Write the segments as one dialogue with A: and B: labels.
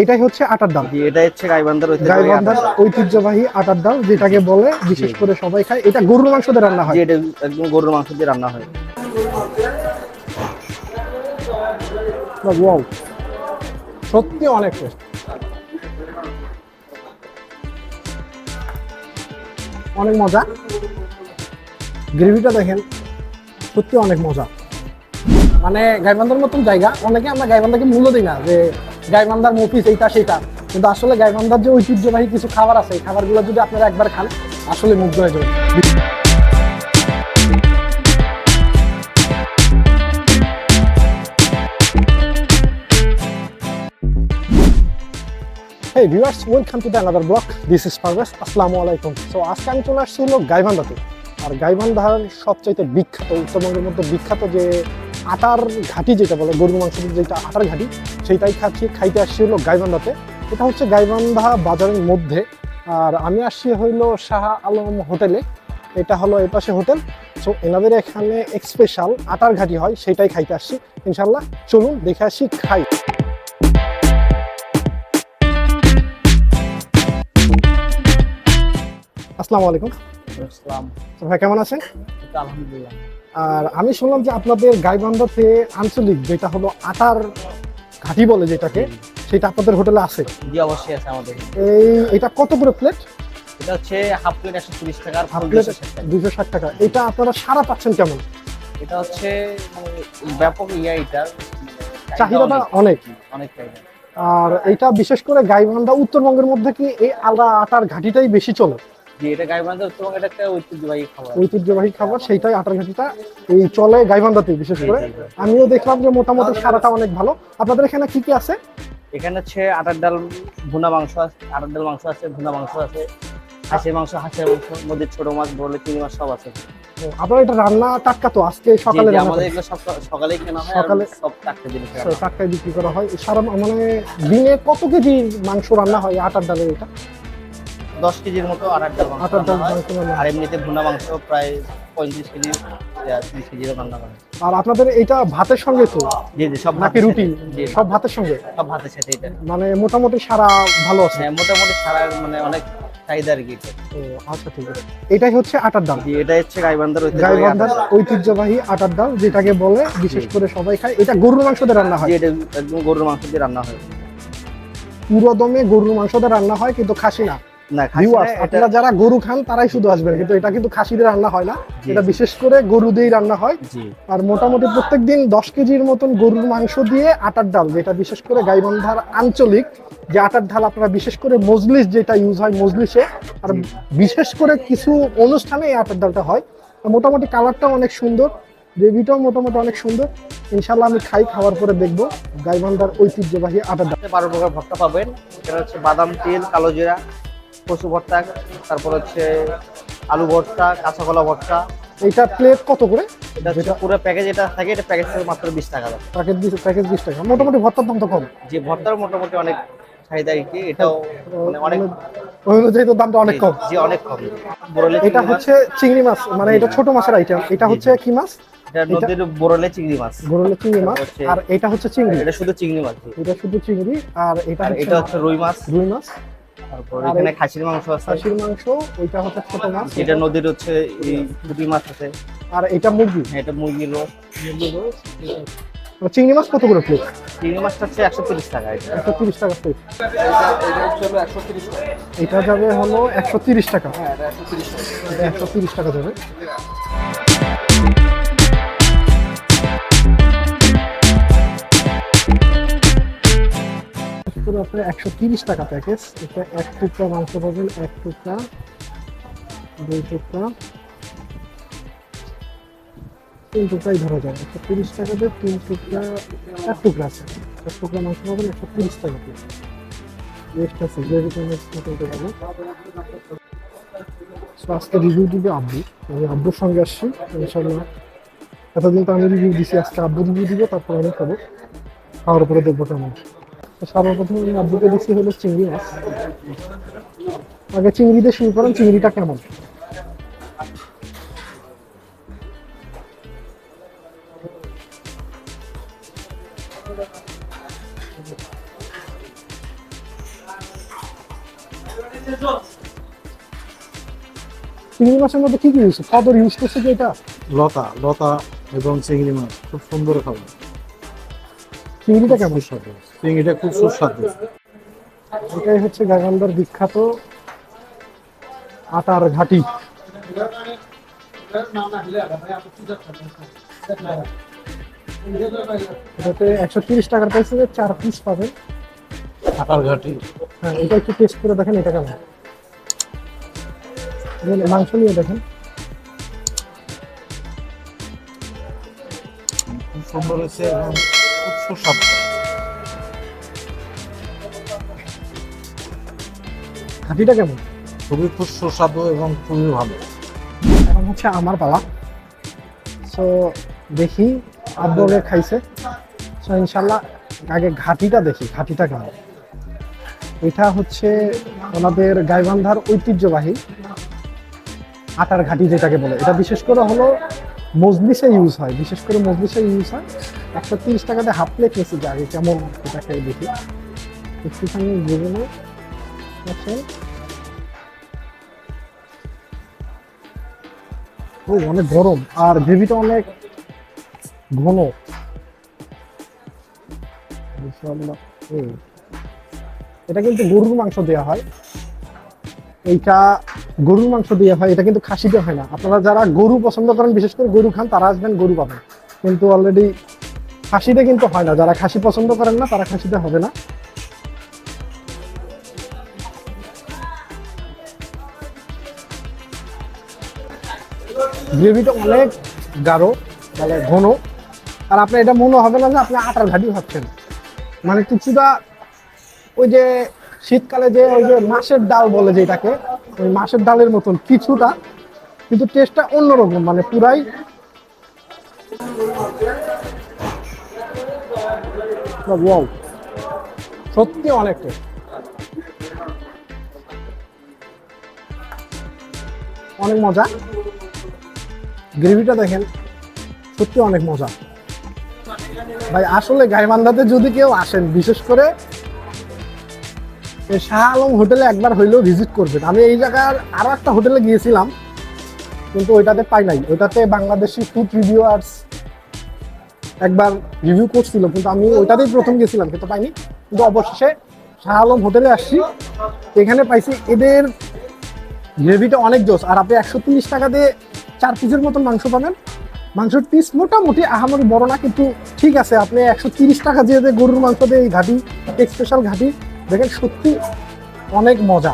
A: এটাই হচ্ছে আটার ডাল
B: এটা হচ্ছে গাইবান্ধার ঐতিহ্যবাহী
A: গাইবান্ধার। ঐতিহ্যবাহী আটার ডাল যেটাকে বলে বিশেষ করে সবাই খায়। এটা গরুর মাংস দিয়ে রান্না হয়।
B: এটা একদম গরুর মাংস দিয়ে রান্না হয়।
A: ওয়াও সত্যি অনেক টেস্ট অনেক মজা। গ্রেভিটা দেখেন সত্যি অনেক মজা। মানে গাইবান্ধার মতন জায়গা অনেকে আমরা গাইবান্ধাকে মূল্য দিই না যে গাইবান্ধার মফিস এইটা, সেইটা কিন্তু আসলে গাইবান্ধার যে ঐতিহ্যবাহী কিছু খাবার আছে, এই খাবারগুলো যদি আপনারা একবার খান, আসলে মুগ্ধ হয়ে Parvez. আসসালামু আলাইকুম। So, আজকে আমি চলে আসছি হলো গাইবান্ধাতে। আর গাইবান্ধার সবচাইতে বিখ্যাত, উত্তরবঙ্গের মধ্যে বিখ্যাত যে আটার ঘাটি যেটা বলে গরু মাংস যেটা আটার ঘাটি সেইটাই খাচ্ছি খাইতে আসছি হলো গাইবান্ধাতে। এটা হচ্ছে গাইবান্ধা বাজারের মধ্যে। আর আমি আসছি হইল শাহ আলম হোটেলে। এটা হলো এই পাশে হোটেল। সো এনাদের এখানে স্পেশাল আটার ঘাটি হয় সেটাই খাইতে আসছি। ইনশাল্লাহ চলুন দেখে আসি খাই। আসসালামু আলাইকুম।
B: আসসালাম।
A: ভাই কেমন আছেন?
B: আলহামদুলিল্লাহ।
A: আর আমি শুনলাম যে আপনাদের গাইবান্ধাতে আঞ্চলিক যেটা হলো আটার ঘাটি বলে যেটাকে সেটা আপনাদের হোটেলে আছে?
B: জি অবশ্যই আছে আমাদের।
A: এই এটা কত করে প্লেট?
B: এটা হচ্ছে হাফ প্লেট একশো তিরিশ টাকা আর
A: হাফ প্লেট
B: দুশো ষাট টাকা।
A: এটা আপনারা সারা পাচ্ছেন কেমন?
B: এটা হচ্ছে মানে ব্যাপক ইয়া এটার
A: চাহিদাটা অনেক।
B: অনেক। চাহিদা।
A: আর এটা বিশেষ করে গাইবান্ধা উত্তরবঙ্গের মধ্যে কি এই আলাদা আটার ঘাটিটাই বেশি চলে?
B: জি এটা একটা ঐতিহ্যবাহী খাবার।
A: ঐতিহ্যবাহী খাবার সেইটাই আটার ঘাটিটা এই চলে গাইবান্ধাতে বিশেষ করে। আমিও দেখলাম যে মোটামুটি সারাটা অনেক ভালো। আপনাদের এখানে কি কি আছে?
B: এখানে হচ্ছে আটার ডাল ভুনা মাংস আছে আটার ডাল মাংস আছে ভুনা মাংস আছে হাঁসের মাংস হাঁসের মাংস নদীর ছোট মাছ বড় চিংড়ি মাছ সব আছে।
A: আপনার এটা রান্না টাটকা তো আজকে সকালে
B: আমাদের এগুলো সব সকালেই কেনা হয়
A: সকালে-
B: সব চারটে দিন
A: টাটকায় বিক্রি করা হয়। সারা মানে দিনে কত কেজি মাংস রান্না হয় আটার ডালের এটা?
B: দশ কেজির মতো আটার ডাল মাংস আর এমনিতে ভুনা মাংস প্রায় পঁয়ত্রিশ কেজি তিরিশ কেজির রান্না করে
A: আর আপনাদের এটা ভাতের সঙ্গে তো?
B: জি জি সব
A: নাকি রুটি? সব ভাতের সঙ্গে?
B: সব ভাতের সাথে এটা।
A: মানে মোটামুটি সারা ভালো আছে?
B: হ্যাঁ মোটামুটি সারা মানে অনেক চাহিদা আর কি।
A: আচ্ছা ঠিক আছে। এটাই হচ্ছে আটার ডাল
B: জি এটা হচ্ছে গাইবান্ধার
A: গাইবান্ধার ঐতিহ্যবাহী আটার ডাল যেটাকে বলে বিশেষ করে সবাই খায়। এটা গরুর মাংস দিয়ে রান্না হয়?
B: জি এটা একদম গরুর মাংস দিয়ে রান্না হয়।
A: পুরো দমে গরুর মাংস দিয়ে রান্না হয় কিন্তু খাসি না? আপনারা যারা গরু খান তারাই শুধু আসবেন। কিন্তু এটা কিন্তু খাসি দিয়ে রান্না হয় না। এটা বিশেষ করে গরু দিয়েই রান্না হয়। আর মোটামুটি প্রত্যেকদিন দশ কেজির মতন গরুর মাংস দিয়ে আটার ডাল যেটা বিশেষ করে গাইবান্ধার আঞ্চলিক যে আটার ডাল আপনারা বিশেষ করে মজলিস যেটা ইউজ হয় মজলিসে আর বিশেষ করে কিছু অনুষ্ঠানে এই আটার ডালটা হয়। আর মোটামুটি কালারটাও অনেক সুন্দর গ্রেভিটাও মোটামুটি অনেক সুন্দর। ইনশাল্লাহ আমি খাই খাওয়ার পরে দেখব গাইবান্ধার ঐতিহ্যবাহী আটার ডাল।
B: বারো প্রকার ভর্তা পাবেন। এটা হচ্ছে বাদাম তেল কালো জিরা কচু ভর্তা তারপর হচ্ছে আলু ভর্তা কাঁচা কলা ভর্তা।
A: এইটা প্লেট কত করে?
B: এটা হচ্ছে পুরো প্যাকেজ এটা থাকে এটা প্যাকেজ থেকে মাত্র বিশ টাকা দাম।
A: প্যাকেজ প্যাকেজ বিশ টাকা। মোটামুটি ভর্তার দাম তো কম।
B: যে ভর্তার মোটামুটি অনেক চাহিদা কি। এটাও মানে অনেক
A: ওই অনুযায়ী তো দামটা অনেক কম।
B: জি অনেক কম।
A: এটা হচ্ছে চিংড়ি মাছ মানে এটা ছোট মাছের আইটেম এটা হচ্ছে কি মাছ?
B: এটা নদীর বরলে চিংড়ি মাছ।
A: চিংড়ি মাছ। আর এটা হচ্ছে চিংড়ি।
B: এটা শুধু চিংড়ি মাছ।
A: এটা শুধু চিংড়ি আর এটা
B: এটা হচ্ছে রুই মাছ।
A: রুই মাছ।
B: তারপর এখানে খাসির মাংস আছে।
A: খাসির মাংস ওইটা হচ্ছে ছোট মাছ।
B: এটা নদীর হচ্ছে এই পুঁটি মাছ আছে।
A: আর এটা মুরগি।
B: হ্যাঁ, এটা মুরগি।
A: আর চিংড়ি মাছ কত করে প্লেট
B: চিংড়ি মাছটা হচ্ছে একশো তিরিশ টাকা
A: একশো তিরিশ টাকা প্লেট এটা যাবে হলো একশো তিরিশ টাকা। একশো তিরিশ টাকা যাবে। পুরো আপনার একশো তিরিশ টাকা প্যাকেজ। এটা এক টুকরা মাংস পাবেন এক টুকরা দুই টুকরা তিন টুকরাই ধরা যায় একশো তিরিশ টাকাতে তিন টুকরা এক টুকরা আছে। এক টুকরা মাংস পাবেন একশো তিরিশ টাকা প্লেট রেস্ট আছে মতো পাবো So, আজকে রিভিউ দিবে আব্বু। আমি আব্বুর সঙ্গে আসছি ইনশাল্লাহ এতদিন তো আমি রিভিউ দিছি আজকে আব্বু রিভিউ দিব তারপর আমি খাব। খাওয়ার পরে দেখব কেমন। সর্বপ্রথম আমি আব্বুকে হলো চিংড়ি মাছ। আগে চিংড়ি দিয়ে শুরু করেন, চিংড়িটা কেমন? চিংড়ি মাছের মধ্যে কি কি ইউজ কদর ইউজ করছে কি এটা?
C: লতা লতা এবং চিংড়ি মাছ, খুব সুন্দর খাবার।
A: চিংড়িটা কেমন
C: সুস্বাদু চিংড়িটা খুব সুস্বাদু।
A: এটাই হচ্ছে গাইবান্ধার বিখ্যাত আটার ঘাটি। এটাতে একশো তিরিশ টাকার প্রাইসে চার পিস পাবেন।
C: আটার ঘাটি।
A: হ্যাঁ এটা একটু টেস্ট করে দেখেন এটা কেমন। মাংস নিয়ে দেখেন।
C: সুন্দর হয়েছে সুস্বাদু
A: কেমন?
C: খুবই খুব সুস্বাদু এবং খুবই ভালো।
A: এখন হচ্ছে আমার পালা। সো দেখি আগে খাইছে। সো ইনশাল্লাহ আগে ঘাটিটা দেখি ঘাটিটা কেমন? এটা হচ্ছে ওনাদের গাইবান্ধার ঐতিহ্যবাহী আটার ঘাটি যেটাকে বলে। এটা বিশেষ করে হলো মজলিসে ইউজ হয় বিশেষ করে মজলিসে ইউজ হয়। একশো তিরিশ টাকাতে হাফ প্লেট নিয়েছি আগে কেমন এটা খেয়ে দেখি। একটুখানি যেগুলো আছে ও, অনেক গরম। আর গ্রেভিটা অনেক ঘন। এটা কিন্তু গরুর মাংস দেওয়া হয়। এইটা গরুর মাংস দেওয়া হয়। এটা কিন্তু খাসি দেওয়া হয় না। আপনারা যারা গরু পছন্দ করেন, বিশেষ করে গরু খান, তারা আসবেন, গরু পাবেন। কিন্তু অলরেডি খাসিতে কিন্তু হয় না। যারা খাসি পছন্দ করেন না, তারা খাসিতে হবে না। গ্রেভিটা অনেক গাঢ় মানে ঘন। আর আপনার এটা মনে হবে না যে আপনি আটার ঘাটি খাচ্ছেন। মানে কিছুটা ওই যে শীতকালে যে ওই যে মাছের ডাল বলে যেটাকে ওই মাছের ডালের মতন কিছুটা, কিন্তু টেস্টটা অন্যরকম মানে পুরাই ওয়াও সত্যি অনেক অনেক মজা। গ্রেভিটা দেখেন, সত্যি অনেক মজা। ভাই, আসলে গাইবান্ধাতে যদি কেউ আসেন, বিশেষ করে শাহ আলম হোটেলে একবার হইলেও ভিজিট করবেন। আমি এই জায়গার আরও একটা হোটেলে গিয়েছিলাম, কিন্তু ওইটাতে পাই নাই। ওইটাতে বাংলাদেশি ফুড রিভিউয়ার্স একবার রিভিউ করছিল কিন্তু আমি ওইটাতেই প্রথম গেছিলাম, কিন্তু পাইনি। কিন্তু অবশেষে শাহ আলম হোটেলে আসছি, এখানে পাইছি এদের গ্রেভিটা অনেক জোস, আর আপনি একশো তিরিশ টাকা দিয়ে চার পিসের মতন মাংস পাবেন। মাংসের পিস মোটামুটি আহামরি বড় না, কিন্তু ঠিক আছে, আপনি একশো তিরিশ টাকা দিয়ে গরুর মাংস দিয়ে এই ঘাটি স্পেশাল ঘাটি, দেখেন সত্যি অনেক মজা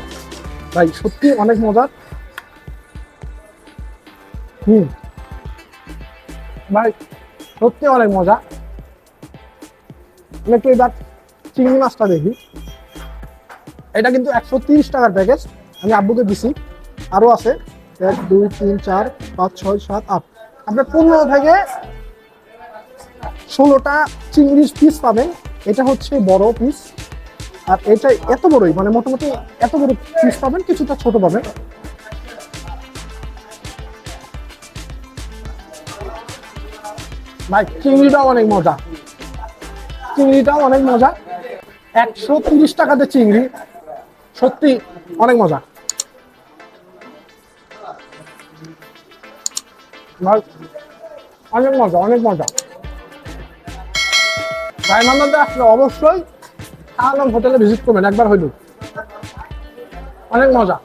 A: ভাই, সত্যি অনেক মজার। হুম। ভাই সত্যি অনেক মজা। একটু এবার চিংড়ি মাছটা দেখি। এটা কিন্তু একশো তিরিশ টাকার প্যাকেজ আমি আব্বুকে দিছি। আরও আছে। এক, দুই, তিন, চার, পাঁচ, ছয়, সাত, আট। আপনার পনেরো থেকে ষোলোটা চিংড়ির পিস পাবেন। এটা হচ্ছে বড় পিস আর এটা এত বড়ই মানে মোটামুটি এত বড় পিস পাবেন, কিছুটা ছোট পাবেন। ভাই, চিংড়িটাও অনেক মজা। চিংড়িটাও অনেক মজা। একশো তিরিশ টাকাতে চিংড়ি। সত্যি অনেক মজা। অনেক মজা অনেক মজা। গাইমান্দাতে আসলে অবশ্যই আলম হোটেলে ভিজিট করবেন, একবার হইল। অনেক মজা।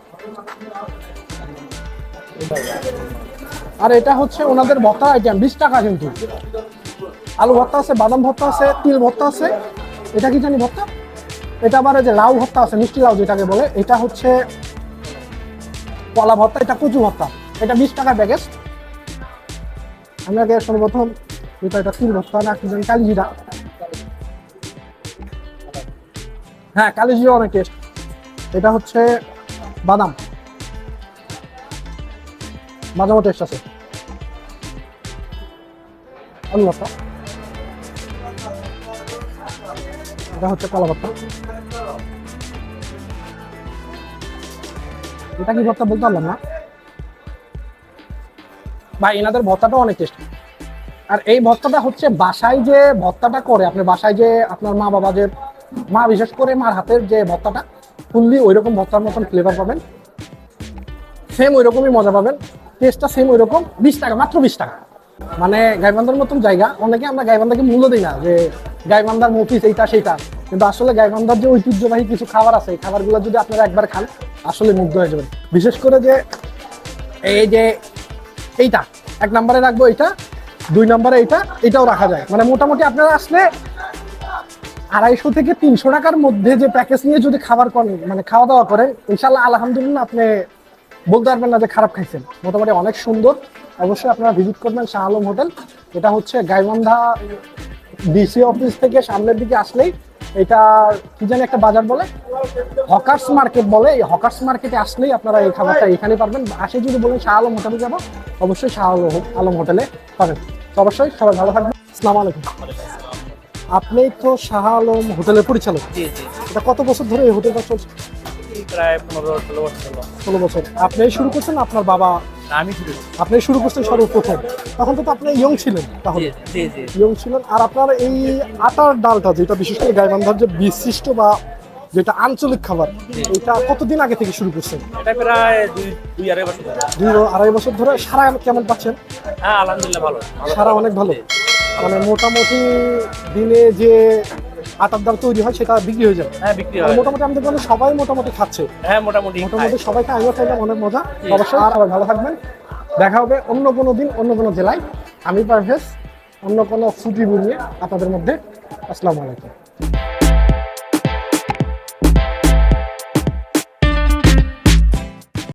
A: আর এটা হচ্ছে ওনাদের ভর্তা আইটেম বিশ টাকা কিন্তু। আলু ভর্তা আছে, বাদাম ভর্তা আছে, তিল ভর্তা আছে। এটা কি জানি ভর্তা? এটা আবার যে লাউ ভর্তা আছে, মিষ্টি লাউ যেটাকে বলে, এটা হচ্ছে কলা ভর্তা, এটা কচু ভর্তা। এটা বিশ টাকার প্যাকেজ আমি আগে সর্বপ্রথম এটা এটা তিল ভর্তা না, কি জানি কালিজিরা হ্যাঁ কালিজিরা অনেক টেস্ট এটা হচ্ছে বাদাম। বাদামও টেস্ট আছে। আলু এটা হচ্ছে কলা ভর্তা এটা কি ভর্তা বলতে পারলাম না? ভাই, এনাদের ভর্তাটা অনেক টেস্ট আর এই ভর্তাটা হচ্ছে বাসায় যে ভর্তাটা করে আপনি বাসায় যে আপনার মা বাবা যে, মা বিশেষ করে মার হাতের যে ভর্তাটা, ফুললি ওই রকম ভর্তার মতন ফ্লেভার পাবেন। সেম ওই রকমই মজা পাবেন। টেস্টটা সেম ওই রকম বিশ টাকা, মাত্র বিশ টাকা। মানে গাইবান্ধার মতন জায়গা, অনেকে আমরা গাইবান্ধাকে মূল্য দিই না যে গাইবান্ধার মফিস এইটা, সেইটা। কিন্তু আসলে গাইবান্ধার যে ঐতিহ্যবাহী কিছু খাবার আছে, এই খাবারগুলো যদি আপনারা একবার খান, আসলে মুগ্ধ হয়ে যাবেন। বিশেষ করে যে এই যে এইটা, এক নম্বরে রাখব এইটা, দুই নম্বরে এইটা, এটাও রাখা যায়। মানে মোটামুটি আপনারা আসলে আড়াইশো থেকে তিনশো টাকার মধ্যে যে প্যাকেজ নিয়ে যদি খাবার করেন মানে খাওয়া দাওয়া করেন ইনশাল্লাহ আলহামদুলিল্লাহ আপনি বলতে পারবেন না যে খারাপ খাইছেন। মোটামুটি অনেক সুন্দর। অবশ্যই আপনারা ভিজিট করবেন শাহ আলম হোটেল। এটা হচ্ছে গাইবান্ধা ডিসি অফিস থেকে সামনের দিকে আসলেই এটা কি জানি একটা বাজার বলে? হকার্স মার্কেট বলে। এই হকার্স মার্কেটে আসলেই আপনারা এই খাবারটা এখানে পারবেন আসে যদি বলেন শাহ আলম হোটেলে যাব অবশ্যই শাহ আলম আলম হোটেলে পাবেন। তো অবশ্যই সবাই ভালো থাকবেন। আসসালামু আলাইকুম। আপনি তো শাহ আলম হোটেলের পরিচালক। এটা কত বছর ধরে এই হোটেলটা চলছে?
B: প্রায় পনেরো ষোলো বছর হলো।
A: ষোলো বছর। আপনি শুরু করছেন আপনার বাবা?
B: আমি শুরু
A: আপনি শুরু করছেন সর্বপ্রথম। তখন তো আপনি ইয়ং ছিলেন তাহলে। ইয়ং ছিলেন। আর আপনার এই আটার ডালটা যেটা বিশেষ করে গাইবান্ধার যে বিশিষ্ট বা যেটা আঞ্চলিক খাবার এটা কতদিন আগে থেকে শুরু করছেন?
B: এটা প্রায় দুই আড়াই বছর ধরে।
A: দুই আড়াই বছর ধরে সারা কেমন পাচ্ছেন?
B: হ্যাঁ আলহামদুলিল্লাহ ভালো।
A: সারা অনেক ভালো। মানে মোটামুটি দিনে যে আটার দ্বারা তৈরি হয় সেটা বিক্রি হয়ে যায়।
B: হ্যাঁ বিক্রি হয়।
A: মোটামুটি আমি দেখলাম সবাই মোটামুটি খাচ্ছে।
B: হ্যাঁ মোটামুটি
A: মোটামুটি সবাইকে আমিও খাইলাম অনেক মজা। অবশ্যই আর ভালো থাকবেন। দেখা হবে অন্য কোনো দিন অন্য কোনো জেলায়। আমি পারভেজ অন্য কোনো ফুটি নিয়ে আপনাদের মধ্যে। আসসালামু আলাইকুম।